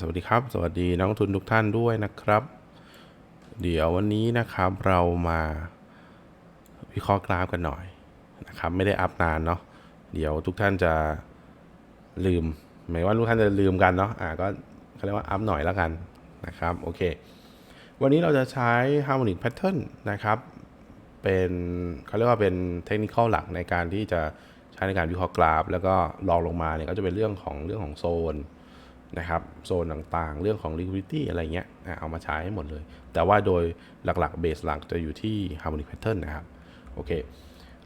สวัสดีครับ สวัสดีนักลงทุนทุกท่านด้วยนะครับ เดี๋ยววันนี้นะครับเรามาวิเคราะห์กราฟกันหน่อยนะครับ ไม่ได้อัพนานเนาะเดี๋ยวทุกท่านจะลืมหมายว่าทุกท่านจะลืมกันเนาะอ่าก็เขาเรียกว่าอัพหน่อยแล้วกันนะครับโอเค วันนี้เราจะใช้ harmonic pattern นะครับ เป็นเขาเรียกว่าเป็นเทคนิคหลักในการที่จะใช้ในการวิเคราะห์กราฟ แล้วก็ลองลงมาเนี่ยก็จะเป็นเรื่องของเรื่องของโซน นะครับ โซนต่างๆ เรื่องของ liquidity อะไรเงี้ยเอามาใช้ให้หมดเลย แต่ว่าโดยหลักๆเบสหลักจะอยู่ที่ harmonic pattern นะครับ โอเค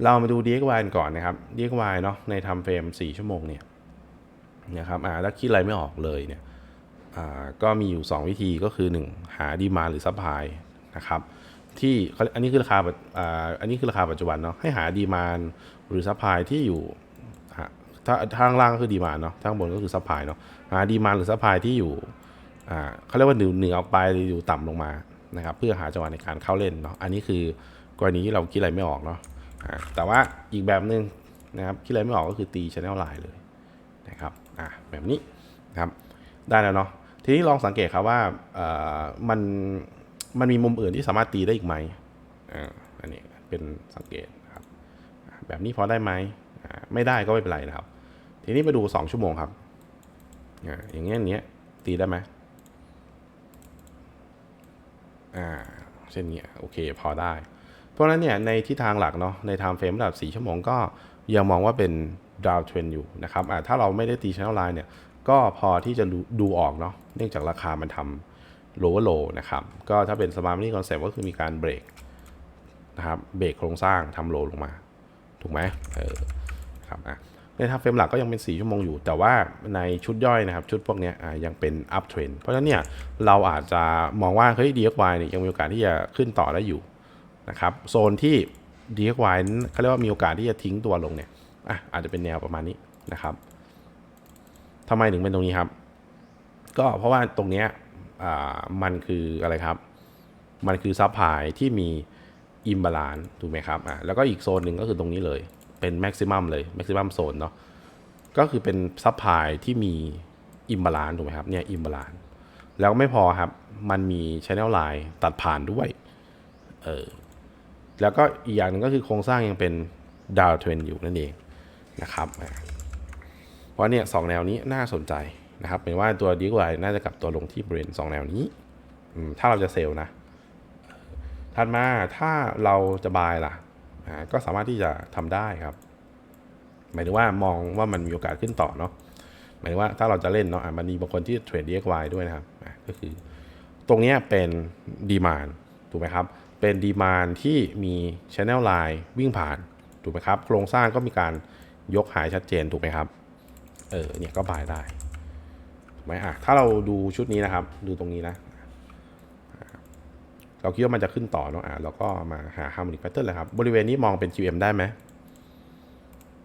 เรามาดู DXY กันก่อนนะครับ DXY เนาะในทำเฟรม 4 ชั่วโมงเนี่ยนะครับอ่าถ้าคิดอะไรไม่ออกเลยเนี่ยอ่าก็มีอยู่ 2 วิธีก็คือ 1 หาดีมาหรือซัพพลายนะครับที่อันนี้คือราคาอ่าอันนี้คือราคาปัจจุบันเนาะให้หาดีมานหรือซัพพลายที่อยู่ ถ้าทางล่างก็คือดีมานเนาะทางบนก็คือซัพพลายเนาะหาดีมานหรือซัพพลายที่อยู่อ่าเขาเรียกว่าเหนือเหนือออกไปหรืออยู่ต่ำลงมานะครับเพื่อหาจังหวะในการเข้าเล่นเนาะอันนี้คือกรณีที่เราคิดอะไรไม่ออกเนาะอ่าแต่ว่าอีกแบบหนึ่งนะครับคิดอะไรไม่ออกก็คือตีชแนลไลน์เลยนะครับอ่าแบบนี้นะครับได้แล้วเนาะทีนี้ลองสังเกตครับว่าเอ่อมันมันมีมุมอื่นที่สามารถตีได้อีกไหมอ่าอันนี้เป็นสังเกตนะครับแบบนี้พอได้ไหมอ่าไม่ได้ก็ไม่เป็นไรนะครับ ทีนี้มาดู 2 ชั่วโมงครับ อย่างเงี้ยอย่างเงี้ยตีได้ไหมอ่า เช่นนี้โอเคพอได้ เพราะฉะนั้นเนี่ยในทิศทางหลักเนาะใน time frame ระดับ 4 ชั่วโมงก็ยังมองว่าเป็น down trend อยู่นะครับอ่าถ้าเราไม่ได้ตี channel line เนี่ยก็พอที่จะดูดออกเนาะเนื่องจากราคามันทำ lower low นะครับ ก็ถ้าเป็น smart money concept ก็คือมีการเบรกนะครับเบรกโครงสร้างทำโลลงมา ถูกไหมเออครับอะ ในทาเฟรมหลักก็ยังเป็น 4 ชั่วโมงอยู่ แต่ว่าในชุดย่อยนะครับ ชุดพวกนี้ยังเป็น up trend เพราะฉะนั้นเนี่ยเราอาจจะมองว่าเฮ้ย DXY เนี่ยยังมีโอกาสที่จะขึ้นต่อได้อยู่นะครับโซนที่ DXY เขาเรียกว่ามีโอกาสที่จะทิ้งตัวลงเนี่ยอะอาจจะเป็นแนวประมาณนี้นะครับทำไมถึงเป็นตรงนี้ครับ ก็เพราะว่าตรงเนี้ยมันคืออะไรครับ มันคือซับพลายที่มีอิมบาลานถูกไหมครับอะแล้วก็อีกโซนหนึ่งก็คือตรงนี้เลย เป็นแม็กซิมัมเลยแม็กซิมัมโซนเนาะก็คือเป็นซับพลายที่มีอิมบาลานถูกไหมครับเนี่ยอิมบาลานแล้วไม่พอครับ มันมีช n นลไลน์ตัดผ่านด้วยเออแล้วก็อีกอย่างหนึ่งก็คือโครงสร้างยังเป็นดาวเทรนอยู่นั่นเองนะครับเพราะเนี่ยสองแนวนี้น่าสนใจนะครับเป็นว่าตัวดีกว่าน่าจะกลับตัวลงที่บริเวณสองแนวนี้ถ้าเราจะเซลล์นะถัดมาถ้าเราจะบายล่ะ ก็สามารถที่จะทำได้ครับ หมายถึงว่ามองว่ามันมีโอกาสขึ้นต่อเนาะหมายถึงว่าถ้าเราจะเล่นเนาะอะมันมีบางคนที่เทรด DXY ด้วยนะครับอะก็คือ ตรงนี้เป็นดีมานถูกไหมครับ เป็นดีมานที่มี Channel Line วิ่งผ่านถูกไหมครับ โครงสร้างก็มีการยกหายชัดเจนถูกไหมครับเออเนี่ยก็บายได้ถูกไหมอะถ้าเราดูชุดนี้นะครับ ดูตรงนี้นะ เราคิดว่ามันจะขึ้นต่อเนาะอะเราก็มาหา Harmonic Pattern เลยครับ บริเวณนี้มองเป็น QM ได้ไหม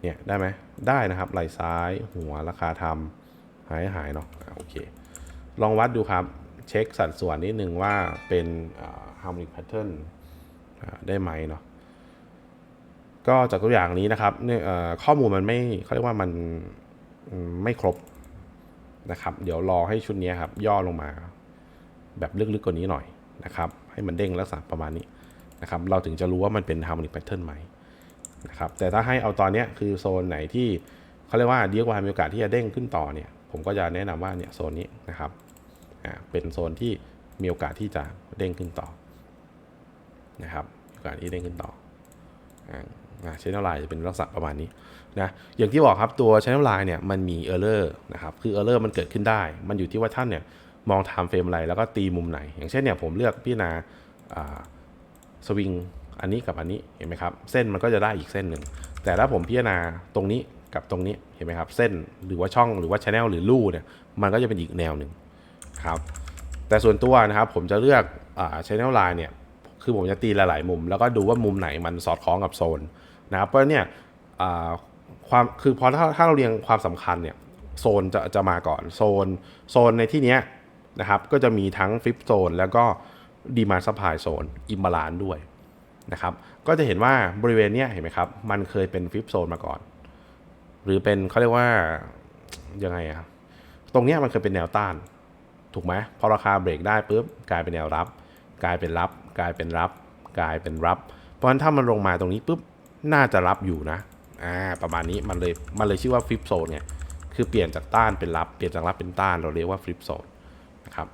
เนี่ยได้ไหมได้นะครับไหล่ซ้ายหัวราคาทำหายหายเนาะโอเค ลองวัดดูครับ เช็คสัดส่วนนิดนึงว่าเป็นอ่า harmonic pattern ได้ไหมเนาะก็จากตัวอย่างนี้นะครับเนี่ยข้อมูลมันไม่เขาเรียกว่ามันไม่ครบนะครับ เดี๋ยวรอให้ชุดนี้ครับ ย่อลงมา แบบลึกๆกว่านี้หน่อย นะครับ ให้มันเด้งลักษณะประมาณนี้นะครับ เราถึงจะรู้ว่ามันเป็น harmonic pattern ไหมนะครับ แต่ถ้าให้เอาตอนนี้คือโซนไหนที่เขาเรียกว่าเดียกว่ามีโอกาสที่จะเด้งขึ้นต่อเนี่ย ผมก็จะแนะนำว่าเนี่ยโซนนี้นะครับอ่าเป็นโซนที่มีโอกาสที่จะเด้งขึ้นต่อนะครับโอกาสที่เด้งขึ้นต่ออ่าชแนลไลน์จะเป็นลักษณะประมาณนี้นะอย่างที่บอกครับตัวชแนลไลน์เนี่ยมันมีเออร์เลอร์นะครับคือเออร์เลอร์มันเกิดขึ้นได้ มันอยู่ที่ว่าท่านเนี่ย มองไทม์เฟรมอะไรแล้วก็ตีมุมไหน อย่างเช่นเนี่ยผมเลือกพิจารณาสวิงอันนี้กับอันนี้เห็นไหมครับเส้นมันก็จะได้อีกเส้นหนึ่งแต่ถ้าผมพิจารณาตรงนี้กับตรงนี้เห็นไหมครับ เส้นหรือว่าช่องหรือว่าชแนลหรือลู่เนี่ยมันก็จะเป็นอีกแนวหนึ่งครับแต่ส่วนตัวนะครับผมจะเลือกอ่า channel line เนี่ยคือผมจะตีหลายๆมุม แล้วก็ดูว่ามุมไหนมันสอดคล้องกับโซนนะครับเพราะเนี่ยความคือพอถ้าถ้าเราเรียงความสำคัญเนี่ยโซนจะจะมาก่อนโซนโซนในที่เนี้ย นะครับก็จะมีทั้งฟิปโซนแล้วก็ดีมาซัพพลายโซนอิมบาลานด้วยนะครับก็จะเห็นว่าบริเวณเนี้ยเห็นไหมครับ มันเคยเป็นฟิปโซนมาก่อน หรือเป็นเขาเรียกว่ายังไงอะตรงเนี้ยมันเคยเป็นแนวต้าน ถูกไหมพอราคาเบรกได้ปุ๊บกลายเป็นแนวรับ กลายเป็นรับ กลายเป็นรับ กลายเป็นรับ เพราะฉะนั้นถ้ามันลงมาตรงนี้ปุ๊บน่าจะรับอยู่นะอ่าประมาณนี้มันเลยมันเลยชื่อว่าฟิปโซนไงคือเปลี่ยนจากต้านเป็นรับ เปลี่ยนจากรับเป็นต้านเราเรียกว่าฟิปโซน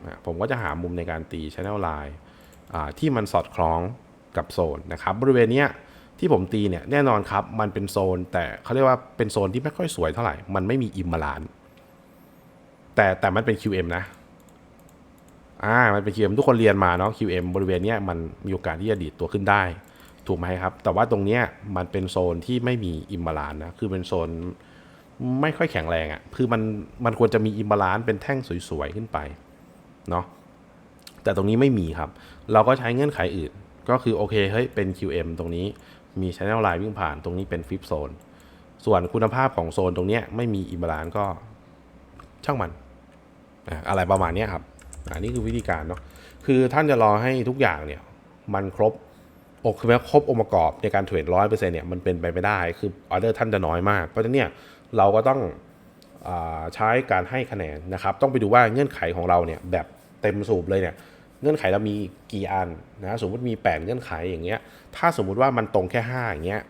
นะครับผมก็จะหามุมในการตี Channel Line ที่มันสอดคล้องกับโซนนะครับบริเวณเนี้ยที่ผมตีเนี่ยแน่นอนครับมันเป็นโซน แต่เขาเรียกว่าเป็นโซนที่ไม่ค่อยสวยเท่าไหร่ มันไม่มีอิมบาลานแต่แต่มันเป็น QM นะอ่ามันเป็น QM ทุกคนเรียนมาเนาะ QM บริเวณเนี้ยมันมีโอกาสที่จะดีดตัวขึ้นได้ ถูกไหมครับ แต่ว่าตรงเนี้ยมันเป็นโซนที่ไม่มีอิมบาลานนะคือเป็นโซนไม่ค่อยแข็งแรงอะ่ะคือมันมันควรจะมีอิมบาลานเป็นแท่งสวยๆขึ้นไป เนาะแต่ตรงนี้ไม่มีครับ เราก็ใช้เงื่อนไขอื่น ก็คือโอเคเฮ้ยเป็น QM ตรงนี้มี Channel Line วิ่งผ่านตรงนี้เป็น Flip Zone ส่วนคุณภาพของโซนตรงนี้ไม่มีอิมบาลานก็ช่างมัน อะไรประมาณนี้ครับอันนี้คือวิธีการเนาะคือท่านจะรอให้ทุกอย่างเนี่ย มันครบอกคือแม้ครบองค์ประกอบในการเทรดร้อยเปอร์เซ็นต์เนี่ยมันเป็นไปไม่ได้คือออเดอร์ท่านจะน้อยมาก เพราะฉะนั้นเนี่ยเราก็ต้องอใช้การให้คะแนนนะครับ ต้องไปดูว่าเงื่อนไขของเราเนี่ยแบบ เต็มสูบเลยเนี่ยเงื่อนไขเรามีกี่อันนะสมมติมี 8 เงื่อนไขอย่างเงี้ยถ้าสมมุติว่ามันตรงแค่ 5 อย่างเงี้ย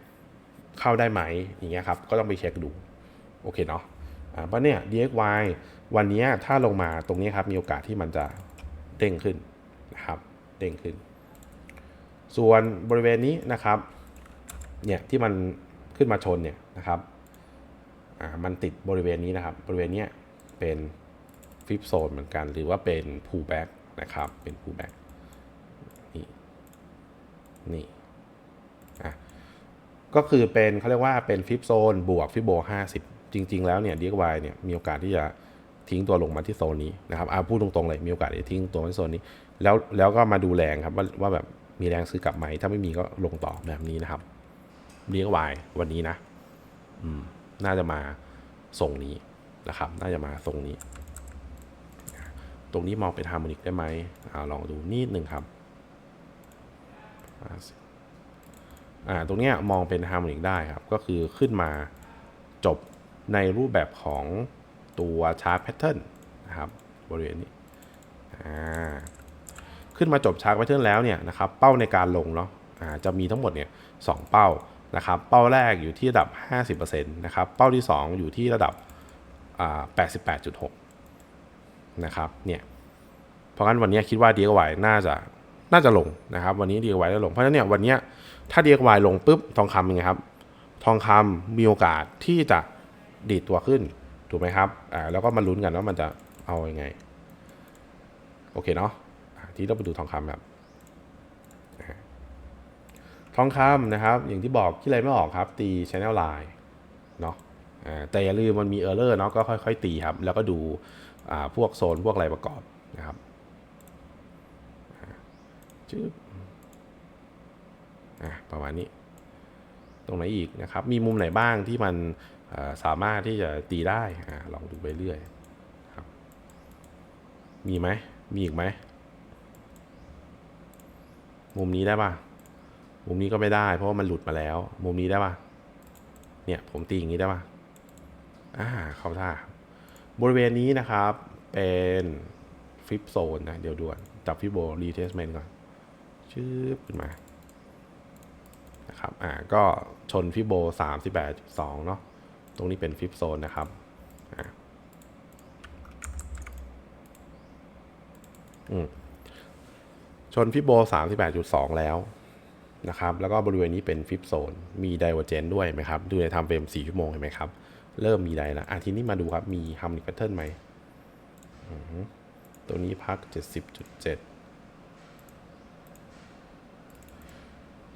เข้าได้ไหมอย่างเงี้ยครับก็ต้องไปเช็คดูโอเคเนาะอ่าเพราะเนี่ย DXY วันนี้ถ้าลงมาตรงนี้ครับมีโอกาสที่มันจะเด้งขึ้นนะครับเด้งขึ้น ส่วนบริเวณนี้นะครับเนี่ยที่มันขึ้นมาชนเนี่ยนะครับอ่ามันติดบริเวณนี้นะครับ บริเวณเนี้ยเป็น ฟิปโซนเหมือนกัน หรือว่าเป็น pull back นะครับ เป็น pull back นี่ นี่อะก็คือเป็นเขาเรียกว่าเป็นฟิปโซนบวกฟิโบ50 จริง ๆ แล้วเนี่ย DXY เนี่ยมีโอกาสที่จะทิ้งตัวลงมาที่โซนนี้นะครับอาพูดตรงๆเลยมีโอกาสที่จะทิ้งตัวมาที่โซนนี้ แล้วแล้วก็มาดูแรงครับว่าว่าแบบมีแรงซื้อกลับไหมถ้าไม่มีก็ลงต่อแบบนี้นะครับ DXY วันนี้นะ อืม น่าจะมาทรงนี้นะครับ น่าจะมาทรงนี้ ตรงนี้มองเป็นฮาร์โมนิกได้ไหมอลองดูนิดหนึ่งครับอ่าตรงนี้มองเป็นฮาร์โมนิกได้ครับ ก็คือขึ้นมาจบในรูปแบบของตัวชาร์ตแพทเทิร์นนะครับบริเวณนี้อ่าขึ้นมาจบชาร์ตแพทเทิร์นแล้วเนี่ยนะครับเป้าในการลงเนาะอ่าจะมีทั้งหมดเนี่ยสองเป้านะครับเป้าแรกอยู่ที่ระดับ 50%นะครับเป้าที่ 2 อยู่ที่ระดับอ่า88.6 นะครับเนี่ยเพราะงั้นวันนี้คิดว่า DXY น่าจะน่าจะลงนะครับ วันนี้ DXY จะลง เพราะฉะนั้นเนี่ยวันนี้ถ้า DXY ลงปุ๊บทองคำยังไงครับ ทองคำมีโอกาสที่จะดีดตัวขึ้นถูกไหมครับอ่าแล้วก็มาลุ้นกันว่ามันจะเอาอยัางไง โอเคเนาะทีนี้เราไปดูทองคำครับทองคำนะครับ อย่างที่บอกที่ไรไม่ออกครับ ตี Channel Line เนาะอ่าแต่อย่าลืมมันมี Error เลอร์เนาะก็ค่อย ๆ ตีครับ แล้วก็ดู พวกโซนพวกอะไรประกอบนะครับอ่าจืบอะประมาณนี้ ตรงไหนอีกนะครับ มีมุมไหนบ้างที่มันสามารถที่จะตีได้อ่าลองดูไปเรื่อยครับ มีไหมมีอีกไหม มุมนี้ได้ป่ะมุมนี้ก็ไม่ได้ เพราะว่ามันหลุดมาแล้ว มุมนี้ได้ปะเนี่ยผมตีอย่างนี้ได้ปะอ่าเข้าท่า บริเวณนี้นะครับ เป็นฟิปโซนนะ เดี๋ยวด่วนจับฟิโบรีเทสเมนต์ก่อน ชืบขึ้นมานะครับอ่าก็ชนฟิโบ38.2 เนาะตรงนี้เป็นฟิปโซนนะครับอ่าอืมชนฟิโบ38.2 แล้วนะครับ แล้วก็บริเวณนี้เป็นฟิปโซน มีไดเวอร์เจนด้วยไหมครับ ดูในทำเฟรม4ชั่วโมงเห็นไหมครับ เริ่มมีไดแล้วอะทีนี้มาดูครับ มีฮัมนิกแพทเทิร์นไหมตัวนี้พัก 70.7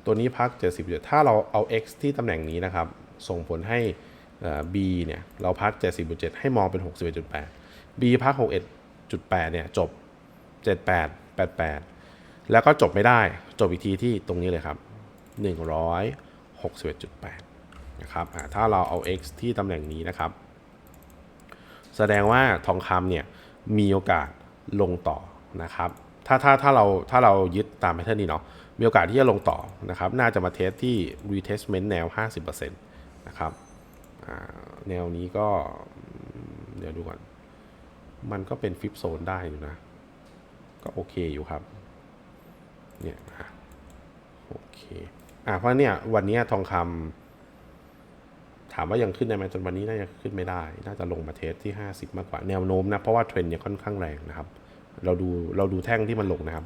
ตัวนี้พัก 70.7 ถ้าเราเอา x ที่ตำแหน่งนี้นะครับ ส่งผลให้ b เนี่ย เราพัก 70.7 ให้มองเป็น 61.8 b พัก 61.8 เนี่ย จบ 78 88 แล้วก็จบไม่ได้ จบอีกทีที่ตรงนี้เลยครับ 161.8 นะครับถ้าเราเอา x ที่ตำแหน่งนี้นะครับ แสดงว่าทองคำเนี่ยมีโอกาสลงต่อนะครับ ถ้าถ้าถ้าเราถ้าเรายึดตามแพทเทิร์นนี้เนาะมีโอกาสที่จะลงต่อนะครับ น่าจะมาเทสที่ retestment แนว 50%นะครับแนวนี้ก็เดี๋ยวดูก่อน มันก็เป็นฟิปโซนได้อยู่นะ ก็โอเคอยู่ครับ เนี่ยโอเค อะเพราะเนี่ยวันนี้ทองคำ ถามว่ายังขึ้นได้ไหมจนวันนี้น่าจะขึ้นไม่ได้ น่าจะลงมาเทสที่ 50 มากกว่าแนวโน้มนะ เพราะว่าเทรนด์เนี่ยค่อนข้างแรงนะครับ เราดูเราดูแท่งที่มันลงนะครับ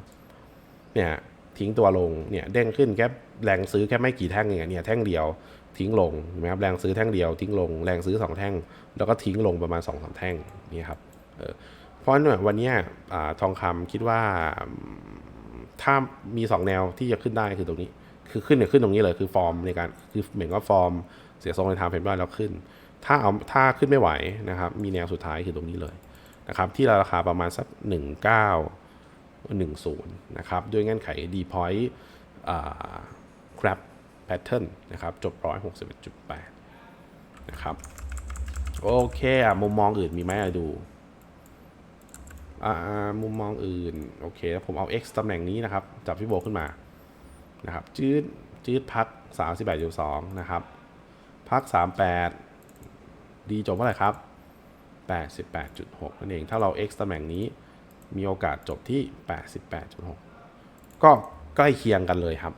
เนี่ยทิ้งตัวลง เนี่ยเด้งขึ้นแค่แรงซื้อแค่ไม่กี่แท่งเองเนี่ยแท่งเดียวทิ้งลงนไหมครับแรงซื้อแท่งเดียวทิ้งลงแรงซื้อสองแท่ง แล้วก็ทิ้งลงประมาณ2อสแท่งนี่ครับเออเพราะฉะนั้นวันนี้ทองคำคิดว่าถ้ามี 2 แนวที่จะขึ้นได้คือตรงนี้ คือขึ้นเนี่ยขึ้นตรงนี้เลยคือฟอร์มในการคือเหมือนกับฟอร์ม เสียทรงในทางเฟรมด้อยแล้วขึ้น ถ้าเอาถ้าขึ้นไม่ไหวนะครับ มีแนวสุดท้ายคือตรงนี้เลยนะครับ ที่ราคาประมาณสัก 1910 นะครับ ด้วยเงื่อนไข D point อ่า grab pattern นะครับ จบ 161.8 นะครับ โอเคอะมุมมองอื่นมีไหมอะดูอ่ามุมมองอื่น โอเคแล้วผมเอา x ตำแหน่งนี้นะครับ จับพี่โบขึ้นมานะครับ จืดจืดพัก 38.2 นะครับ พัก 38ดีจบเท่าไหร่ครับ 88.6 นั่นเอง ถ้าเรา x ตำแหน่งนี้มีโอกาสจบที่ 88.6 ก็ใกล้เคียงกันเลยครับ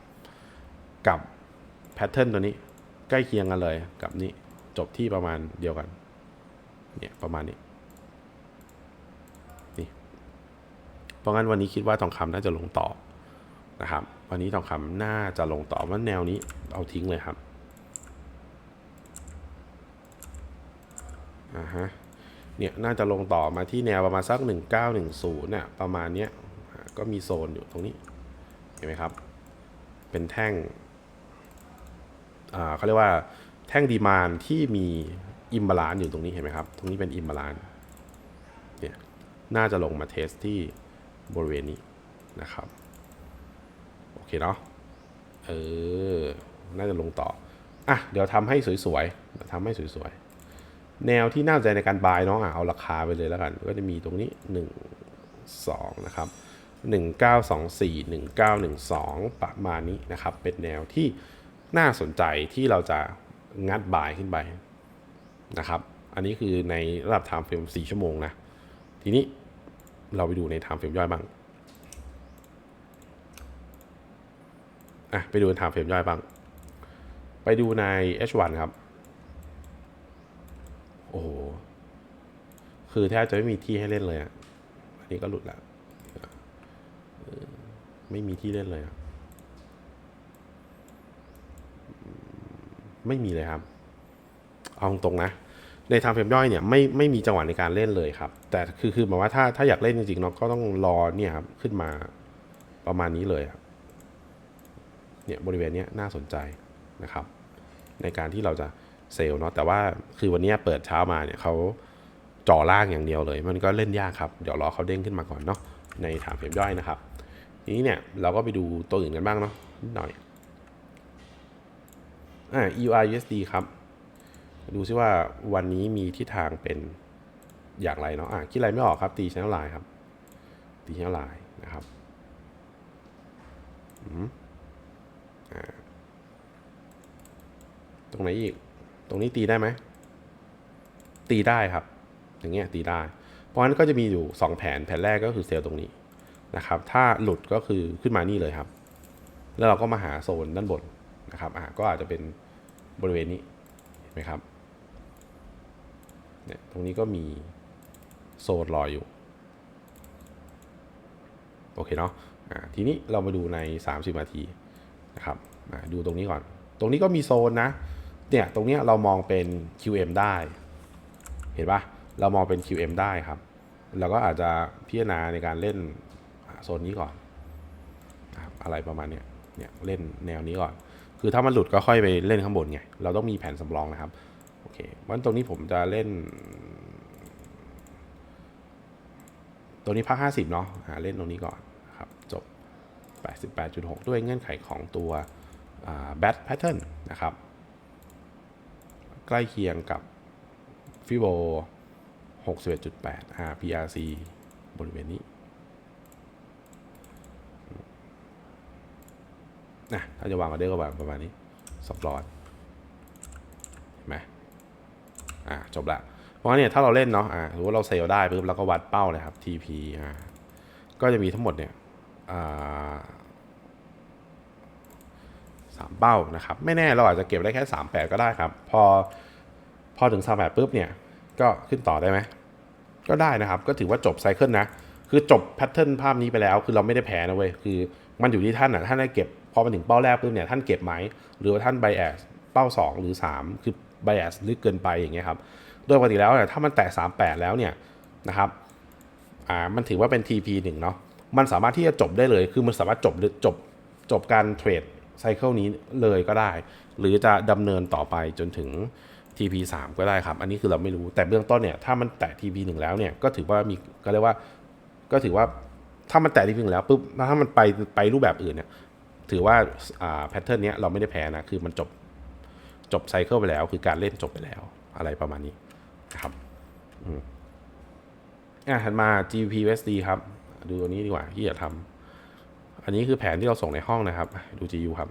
กับแพทเทิร์นตัวนี้ ใกล้เคียงกันเลยกับนี้จบที่ประมาณเดียวกัน เนี่ย ประมาณนี้นี่เพราะงั้นวันนี้คิดว่าทองคำน่าจะลงต่อนะครับ วันนี้ทองคำน่าจะลงต่อว่าแนวนี้เอาทิ้งเลยครับ อ่าฮะ เนี่ยน่าจะลงต่อมาที่แนวประมาณสัก 1910เนี่ยประมาณเนี้ยก็มีโซนอยู่ตรงนี้ เห็นไหมครับ เป็นแท่ง อ่าเขาเรียกว่าแท่งดีมานที่มีอิมบาลานอยู่ตรงนี้เห็นไหมครับ ตรงนี้เป็นอิมบาลานเนี่ยน่าจะลงมาเทสที่บริเวณนี้นะครับ โอเคเนาะ เออ น่าจะลงต่อ อะ เดี๋ยวทำให้สวยๆทำให้สวยๆ แนวที่น่าสนใจในการบายเนาะอะเอาราคาไปเลยแล้วกัน ก็จะมีตรงนี้ 1 2 นะครับ 1924 1912 ประมาณนี้นะครับ เป็นแนวที่น่าสนใจที่เราจะงัดบายขึ้นไปนะครับ อันนี้คือในระดับ time frame 4ชั่วโมงนะ ทีนี้เราไปดูใน time frame ย่อยบ้างอะไปดูใน time frame ย่อยบ้าง ไปดูใน H1 ครับ โอ้โห คือแทบจะไม่มีที่ให้เล่นเลยอะ อันนี้ก็หลุดล้วเออไม่มีที่เล่นเลยอะไม่มีเลยครับ เอาตรงๆนะ ในทางเฟรมย่อยเนี่ยไม่ไม่มีจังหวะในการเล่นเลยครับ แต่คือคือหมายว่าถ้าถ้าอยากเล่นจริงๆเนาะก็ต้องรอเนี่ยครับขึ้นมาประมาณนี้เลยครับเนี่ยบริเวณเนี้ยน่าสนใจนะครับ ในการที่เราจะ เซลล์เนาะแต่ว่าคือวันนี้เปิดเช้ามาเนี่ยเขาจ่อล่างอย่างเดียวเลย มันก็เล่นยากครับ เดี๋ยวรอเขาเด้งขึ้นมาก่อนเนาะในฐานเฟรมย่อยนะครับทีนี้เนี่ยเราก็ไปดูตัวอื่นกันบ้างเนาะนิดหน่อยอ่า EUR USD ครับ ดูซิว่าวันนี้มีทิศทางเป็นอย่างไรเนาะอะคิดอะไรไม่ออกครับตีชแนลไลน์ครับตีชแนลไลน์นะครับอืมอ่าตรงไหนอีก ตรงนี้ตีได้ไหม ตีได้ครับ อย่างเงี้ยตีได้ เพราะฉะนั้นก็จะมีอยู่ 2 แผน แผนแรกก็คือเซลล์ตรงนี้นะครับ ถ้าหลุดก็คือขึ้นมานี่เลยครับ แล้วเราก็มาหาโซนด้านบนนะครับอะก็อาจจะเป็นบริเวณนี้ เห็นไหมครับ เนี่ย ตรงนี้ก็มีโซนรออยู่ โอเคเนาะอ่าทีนี้เรามาดูใน 30นาทีนะครับอ่าดูตรงนี้ก่อน ตรงนี้ก็มีโซนนะ เนี่ยตรงเนี้ยเรามองเป็น QM ได้ เห็นปะเรามองเป็น QM ได้ครับเราก็อาจจะพิจารณาในการเล่นโซนนี้ก่อน อะไรประมาณเนี้ยเนี่ยเล่นแนวนี้ก่อน คือถ้ามันหลุดก็ค่อยไปเล่นข้างบนไง เราต้องมีแผนสำรองนะครับ โอเควันตรงนี้ผมจะเล่น ตัวนี้พัก50เนาะเล่นตรงนี้ก่อนครับจบ 88.6 ด้วยเงื่อนไขของตัวแบทแพทเทิร์นนะครับ ใกล้เคียงกับฟิโบ61.8 RPRC บริเวณนี้นะถ้าจะวางออเดอร์ก็วางประมาณนี้สปอร์ตเห็นไหมอ่าจบละเพราะงั้นเนี่ยถ้าเราเล่นเนาะอ่าสมมติเราเซลได้ปุ๊บเราก็วัดเป้าเลยครับ TP อ่าก็จะมีทั้งหมดเนี่ยอ่า สามเป้านะครับ ไม่แน่เราอาจจะเก็บได้แค่ 38 ก็ได้ครับ พอพอถึง38ปุ๊บเนี่ย ก็ขึ้นต่อได้ไหม ก็ได้นะครับ ก็ถือว่าจบไซเคิลนะ คือจบแพทเทิร์นภาพนี้ไปแล้ว คือเราไม่ได้แพ้นะเว้ย คือมันอยู่ที่ท่านอะ ท่านได้เก็บ พอมาถึงเป้าแรกปุ๊บเนี่ย ท่านเก็บไหม หรือว่าท่านไบแอสเป้า 2 หรือ 3 คือไบแอสลึกเกินไปอย่างเงี้ยครับ โดยปกติแล้วเนี่ย ถ้ามันแตะ38 แล้วเนี่ยนะครับ อ่า มันถือว่าเป็น TP หนึ่งเนาะ มันสามารถที่จะจบได้เลย คือมันสามารถจบจบจบการเทรด ไซเคิลนี้เลยก็ได้ หรือจะดำเนินต่อไปจนถึง TP 3ก็ได้ครับ อันนี้คือเราไม่รู้แต่เบื้องต้นเนี่ยถ้ามันแตะ TP 1แล้วเนี่ยก็ถือว่ามีก็เรียกว่าก็ถือว่าถ้ามันแตะ TP 1แล้วปุ๊บถ้ามันไปไปรูปแบบอื่นเนี่ยถือว่าอ่าแพทเทิร์นเนี้ยเราไม่ได้แพ้นะคือมันจบจบไซเคิลไปแล้ว คือการเล่นจบไปแล้วอะไรประมาณนี้ครับอะถัดมา GBP USD ครับ ดูตัวนี้ดีกว่าที่จะทำ อันนี้คือแผนที่เราส่งในห้องนะครับ ดู GU ครับ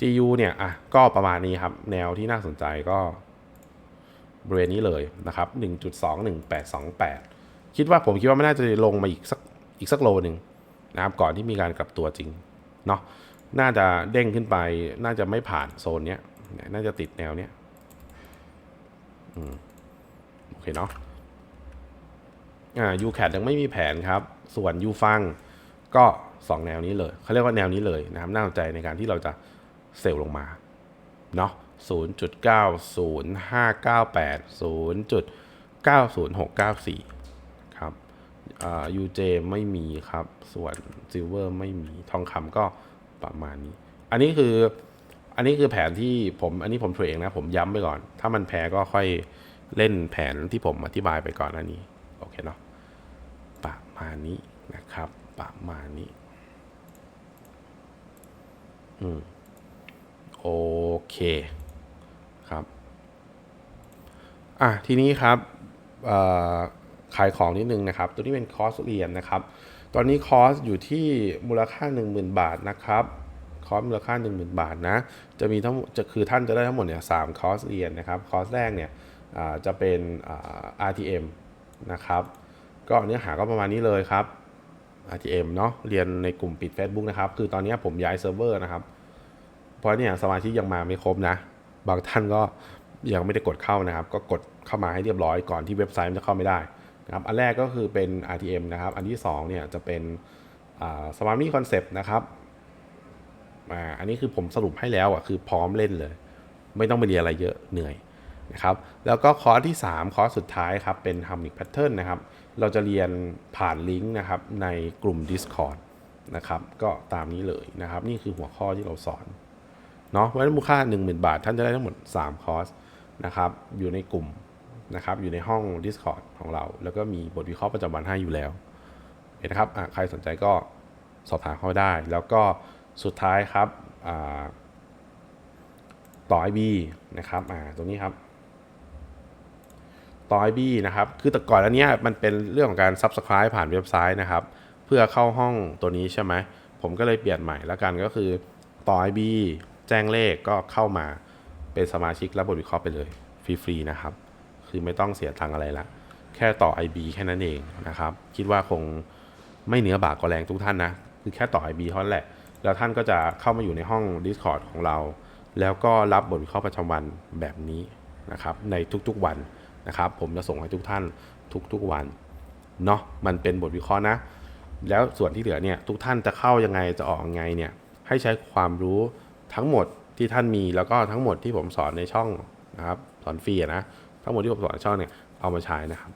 GU เนี่ยอะก็ประมาณนี้ครับ แนวที่น่าสนใจก็บริเวณนี้เลยนะครับ 1.21828 คิดว่าผมคิดว่าไม่น่าจะลงมาอีกสักอีกสักโลหนึ่งนะครับ ก่อนที่มีการกลับตัวจริงเนาะน่าจะเด้งขึ้นไป น่าจะไม่ผ่านโซนเนี้ย น่าจะติดแนวเนี้ยอโอเคเนาะอ่า UCAT ยังไม่มีแผนครับ ส่วน U ฟังก็ 2 แนวนี้เลยเขาเรียกว่าแนวนี้เลยนะครับน่าสนใจในการที่เราจะเซลล์ลงมาเนาะ0.90598 0.90694 ครับอ่า UJ ไม่มีครับ ส่วน Silver ไม่มีทองคำก็ประมาณนี้ อันนี้คืออันนี้คือแผนที่ผมอันนี้ผมเทรดเองนะ ผมย้ำไปก่อน ถ้ามันแพ้ก็ค่อยเล่นแผนที่ผมอธิบายไปก่อนอันนี้ โอเคเนาะประมาณนี้นะครับประมาณนี้ โอเคครับ อะทีนี้ครับขายของนิดนึงนะครับ ตัวนี้เป็นคอร์สเรียนนะครับ ตอนนี้คอร์สอยู่ที่มูลค่า 10,000 บาทนะครับ คอร์สมูลค่า 10,000 บาทนะ จะมีทั้งจะคือท่านจะได้ทั้งหมดเนี่ยสามคอร์สเรียนนะครับ คอร์สแรกเนี่ยจะเป็นอ่า RTM นะครับ ก็เนื้อหาก็ประมาณนี้เลยครับ RTM เนาะเรียนในกลุ่มปิด Facebook นะครับ คือตอนนี้ผมย้ายเซิร์ฟเวอร์นะครับ เพราะเนี่ยสมาชิกยังมาไม่ครบนะ บางท่านก็ยังไม่ได้กดเข้านะครับ ก็กดเข้ามาให้เรียบร้อยก่อนที่เว็บไซต์มันจะเข้าไม่ได้นะครับ อันแรกก็คือเป็น RTM นะครับ อันที่2เนี่ยจะเป็นสมาร์ทมี่คอนเซปต์นะครับอันนี้คือผมสรุปให้แล้วอะคือพร้อมเล่นเลย ไม่ต้องไปเรียนอะไรเยอะเหนื่อยนะครับ แล้วก็คอร์สที่ 3 คอร์สสุดท้ายครับเป็น Harmonic Pattern นะครับ เราจะเรียนผ่านลิงก์นะครับในกลุ่ม Discord นะครับก็ตามนี้เลยนะครับ นี่คือหัวข้อที่เราสอนเนาะเพราะฉะนั้นมูลค่า 10,000 บาท ท่านจะได้ทั้งหมด 3 คอร์สนะครับอยู่ในกลุ่มนะครับอยู่ในห้อง Discord ของเรา แล้วก็มีบทวิเคราะห์ประจำวันให้อยู่แล้วเห็นนะครับอะใครสนใจก็สอบถามเข้าได้ แล้วก็สุดท้ายครับต่อ IB นะครับอ่าตรงนี้ครับ ต่อ IB นะครับ คือแต่ก่อนอันเนี้ยมันเป็นเรื่องของการ Subscribe ผ่านเว็บไซต์นะครับ เพื่อเข้าห้องตัวนี้ใช่ไหม ผมก็เลยเปลี่ยนใหม่แล้วกันก็คือต่อ IB แจ้งเลขก็เข้ามาเป็นสมาชิกรับบทวิเคราะห์ไปเลยฟรีๆนะครับ คือไม่ต้องเสียตังอะไรละ แค่ต่อ IB แค่นั้นเองนะครับ คิดว่าคงไม่เหนือบากกว่าแรงทุกท่านนะ คือแค่ต่อ IB เท่านั้นแหละ แล้วท่านก็จะเข้ามาอยู่ในห้อง Discord ของเรา แล้วก็รับบทวิเคราะห์ประจำวันแบบนี้นะครับ ในทุกๆวัน นะครับ ผมจะส่งให้ทุกท่านทุกๆวันเนาะมันเป็นบทวิเคราะห์นะ แล้วส่วนที่เหลือเนี่ยทุกท่านจะเข้ายังไงจะออกยังไงเนี่ยให้ใช้ความรู้ทั้งหมดที่ท่านมีแล้วก็ทั้งหมดที่ผมสอนในช่องนะครับสอนฟรีนะทั้งหมดที่ผมสอนในช่องเนี่ยเอามาใช้นะครับ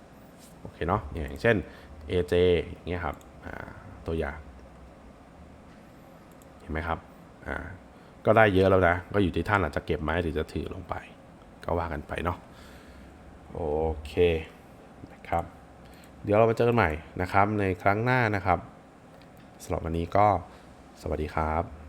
โอเคเนาะอย่างเช่น AJ อย่างเงี้ยครับตัวอย่างเห็นไหมครับอ่าก็ได้เยอะแล้วนะ ก็อยู่ที่ท่านอาจจะเก็บไหมหรือจะถือลงไป ก็ว่ากันไปเนาะ โอเคนะครับ เดี๋ยวเรามาเจอกันใหม่นะครับในครั้งหน้านะครับสำหรับวันนี้ก็สวัสดีครับ